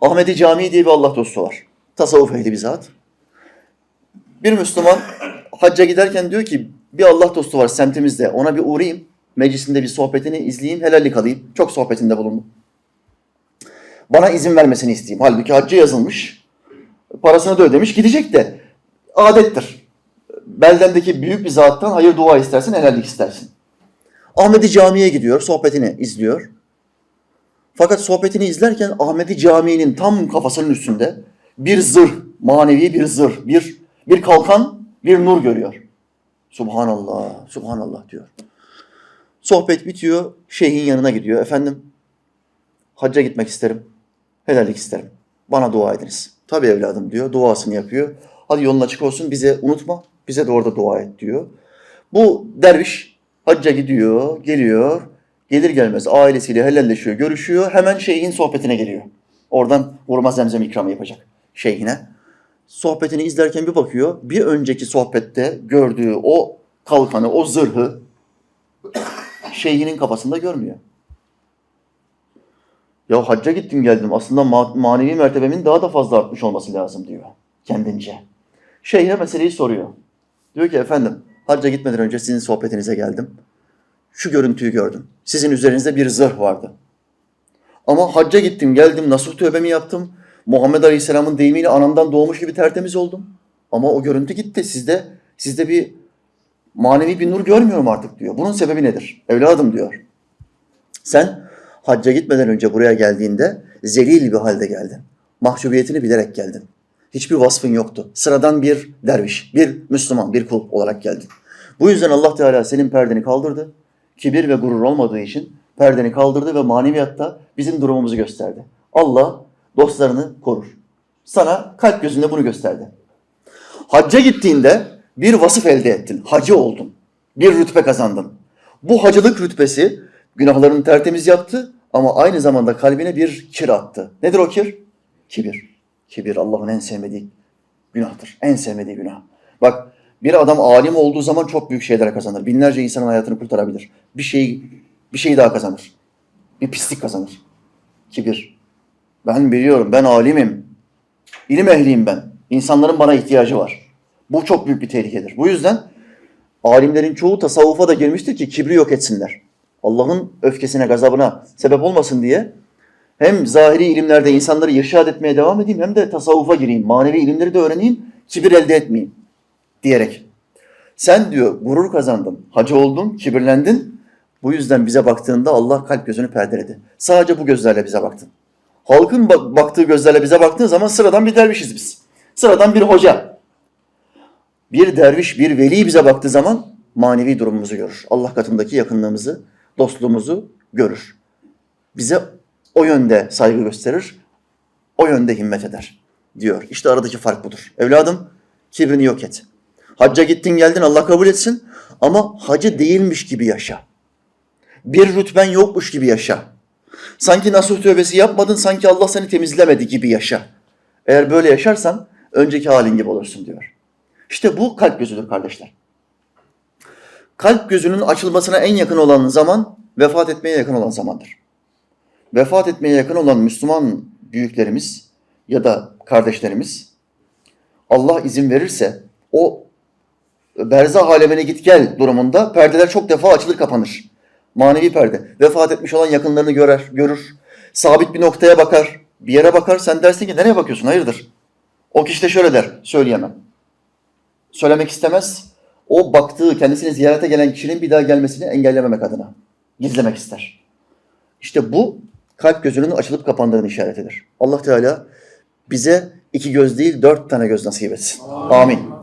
Ahmedi Camii diye bir Allah dostu var. Tasavvuf ehli bir zat. Bir Müslüman hacca giderken diyor ki bir Allah dostu var semtimizde ona bir uğrayayım. Meclisinde bir sohbetini izleyeyim, helallik alayım. Çok sohbetinde bulundum. Bana izin vermesini isteyeyim. Halbuki hacca yazılmış. Parasını da ödemiş gidecek de adettir. Beldendeki büyük bir zattan hayır dua istersin, helallik istersin. Ahmedi Camii'ye gidiyor, sohbetini izliyor. Fakat sohbetini izlerken Ahmedi Camii'nin tam kafasının üstünde bir zırh, manevi bir zırh, bir bir kalkan, bir nur görüyor. Subhanallah, subhanallah diyor. Sohbet bitiyor, şeyhin yanına gidiyor. Efendim, hacca gitmek isterim, helallik isterim. Bana dua ediniz. Tabii evladım diyor, duasını yapıyor. Hadi yolun açık olsun, bize unutma, bize de orada dua et diyor. Bu derviş hacca gidiyor, geliyor. Gelir gelmez ailesiyle helalleşiyor, görüşüyor. Hemen şeyhin sohbetine geliyor. Oradan vurma zemzem ikramı yapacak şeyhine. Sohbetini izlerken bir bakıyor. Bir önceki sohbette gördüğü o kalkanı, o zırhı şeyhinin kafasında görmüyor. Ya hacca gittim geldim. Aslında ma- manevi mertebemin daha da fazla artmış olması lazım diyor kendince. Şeyhe meseleyi soruyor. Diyor ki efendim hacca gitmeden önce sizin sohbetinize geldim. Şu görüntüyü gördüm. Sizin üzerinizde bir zırh vardı. Ama hacca gittim geldim nasuh tövbemi yaptım. Muhammed Aleyhisselam'ın deyimiyle anamdan doğmuş gibi tertemiz oldum. Ama o görüntü gitti. Sizde sizde bir manevi bir nur görmüyorum artık diyor. Bunun sebebi nedir? Evladım diyor. Sen hacca gitmeden önce buraya geldiğinde zelil bir halde geldin. Mahcubiyetini bilerek geldin. Hiçbir vasfın yoktu. Sıradan bir derviş, bir Müslüman, bir kul olarak geldin. Bu yüzden Allah Teala senin perdeni kaldırdı. Kibir ve gurur olmadığı için perdeni kaldırdı ve maneviyatta bizim durumumuzu gösterdi. Allah dostlarını korur. Sana kalp gözünde bunu gösterdi. Hacca gittiğinde bir vasıf elde ettin. Hacı oldun. Bir rütbe kazandın. Bu hacılık rütbesi günahlarını tertemiz yaptı ama aynı zamanda kalbine bir kir attı. Nedir o kir? Kibir. Kibir Allah'ın en sevmediği günahtır. En sevmediği günah. Bir adam alim olduğu zaman çok büyük şeyler kazanır. Binlerce insanın hayatını kurtarabilir. Bir şey bir şey daha kazanır. Bir pislik kazanır. Kibir. Ben biliyorum, ben alimim. İlim ehliyim ben. İnsanların bana ihtiyacı var. Bu çok büyük bir tehlikedir. Bu yüzden alimlerin çoğu tasavvufa da girmiştir ki kibri yok etsinler. Allah'ın öfkesine, gazabına sebep olmasın diye hem zahiri ilimlerde insanları irşad etmeye devam edeyim hem de tasavvufa gireyim. Manevi ilimleri de öğreneyim, kibir elde etmeyeyim diyerek. Sen diyor gurur kazandın, hacı oldun, kibirlendin. Bu yüzden bize baktığında Allah kalp gözünü perdeledi. Sadece bu gözlerle bize baktın. Halkın bak- baktığı gözlerle bize baktığın zaman sıradan bir dervişiz biz. Sıradan bir hoca. Bir derviş, bir veli bize baktığı zaman manevi durumumuzu görür. Allah katındaki yakınlığımızı, dostluğumuzu görür. Bize o yönde saygı gösterir, o yönde himmet eder diyor. İşte aradaki fark budur. Evladım kibrini yok et. Hacca gittin geldin Allah kabul etsin ama hacı değilmiş gibi yaşa. Bir rütben yokmuş gibi yaşa. Sanki nasuh tövbesi yapmadın, sanki Allah seni temizlemedi gibi yaşa. Eğer böyle yaşarsan önceki halin gibi olursun diyor. İşte bu kalp gözüdür kardeşler. Kalp gözünün açılmasına en yakın olan zaman vefat etmeye yakın olan zamandır. Vefat etmeye yakın olan Müslüman büyüklerimiz ya da kardeşlerimiz Allah izin verirse o berzah alemine git gel durumunda perdeler çok defa açılır kapanır. Manevi perde. Vefat etmiş olan yakınlarını görer, görür. Sabit bir noktaya bakar. Bir yere bakar. Sen dersin ki nereye bakıyorsun? Hayırdır? O kişi de şöyle der. Söyleyemem. Söylemek istemez. O baktığı, kendisini ziyarete gelen kişinin bir daha gelmesini engellememek adına. Gizlemek ister. İşte bu kalp gözünün açılıp kapandığını işaretidir. Allah Teala bize iki göz değil dört tane göz nasip etsin. Amin.